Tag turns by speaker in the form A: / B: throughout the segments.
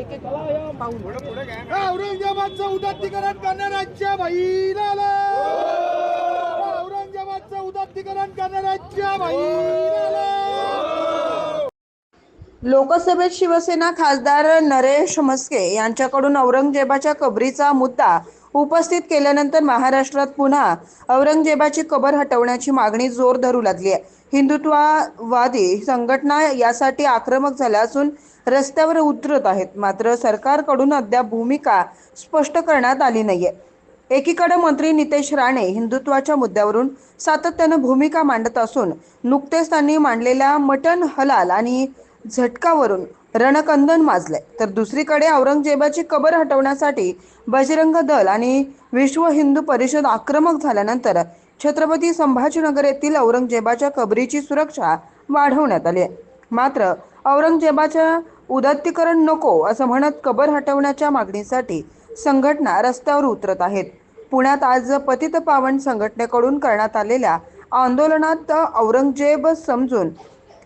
A: एक पाऊल
B: औरंगाबादचं उदात्तीकरण करणाऱ्यांच्या बहिणाला औरंगाबादचं उदात्तीकरण करणाऱ्यांच्या बहिणाला
A: लोकसभेत शिवसेना खासदार नरेश म्हस्के यांच्याकडून औरंगजेबाच्या कबरीचा मुद्दा उपस्थित केल्यानंतर महाराष्ट्रात पुन्हा औरंगजेबाची कबर हटवण्याची मागणी जोर धरू लागली आहे. हिंदुत्ववादी संघटना यासाठी आक्रमक झाल्या असून रस्त्यावर उतरत आहेत. मात्र सरकारकडून अद्याप भूमिका स्पष्ट करण्यात आली नाहीये. एकीकडे मंत्री नितेश राणे हिंदुत्वाच्या मुद्द्यावरून सातत्यानं भूमिका मांडत असून नुकतेच त्यांनी मांडलेल्या मटन हलाल आणि झटकावरून रणकंदन माजलंय. तर दुसरीकडे औरंगजेबाची कबर हटवण्यासाठी बजरंग दल आणि विश्व हिंदू परिषद आक्रमक झाल्यानंतर छत्रपती संभाजीनगर येथील औरंगजेबाच्या कबरीची सुरक्षा वाढवण्यात आली आहे. मात्र औरंगजेबाच्या उदात्तीकरण नको असं म्हणत कबर हटवण्याच्या मागणीसाठी संघटना रस्त्यावर उतरत आहेत. पुण्यात आज पतित पावन संघटनेकडून करण्यात आलेल्या आंदोलनात औरंगजेब समजून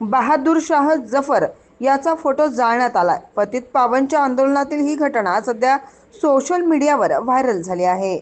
A: बहादूर शाह जफर याचा फोटो जाळण्यात आलाय. पतित पावनच्या आंदोलनातील ही घटना सध्या सोशल मीडियावर व्हायरल झाली आहे.